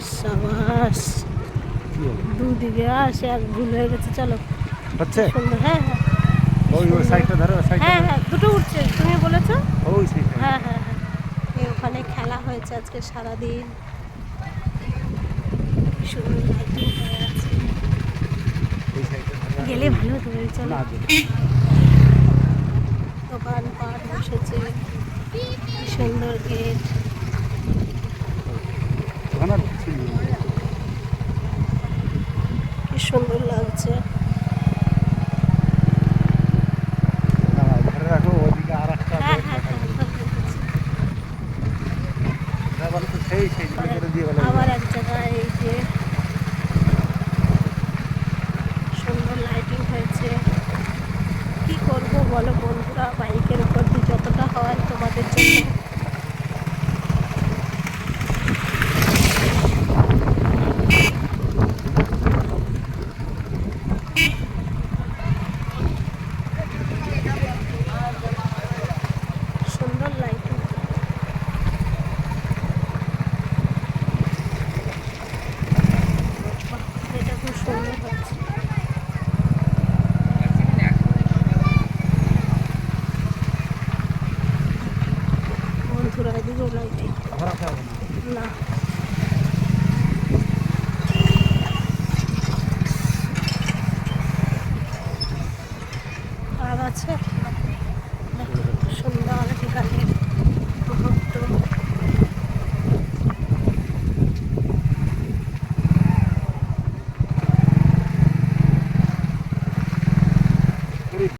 সাবাস। দুদিকে আসে এক ভুল হয়ে গেছে চলো। হচ্ছে? হ্যাঁ হ্যাঁ। ওই ওই সাইডটা ধরো সাইডটা হ্যাঁ হ্যাঁ দুটো উঠছে তুমি বলেছ? ওই সাইডটা। হ্যাঁ হ্যাঁ হ্যাঁ। ওখানে খেলা হয়েছে আজকে সারাদিন। সুন্দর আছে। গেলে ভালো বল, চলো। দোকান পাট বসেছে সুন্দর গেট ওখানে আর কিছু নেই। কি সুন্দর লাগছে না, ধরে রাখো ওদিকে আর একটা হ্যাঁ হ্যাঁ হ্যাঁ হ্যাঁ। বলো তো সেই সেই দিকে করে দিয়ে বলো আবার এক জায়গায় এই যে সুন্দর লাইটিং হয়েছে। কি করব বলো বন্ধুরা? বাইকের উপর দিয়ে যতটা হয় তোমাদের জন্য। সুন্দর লাইটিং এটা খুব সুন্দর হচ্ছে। বন্ধুরা আছে? как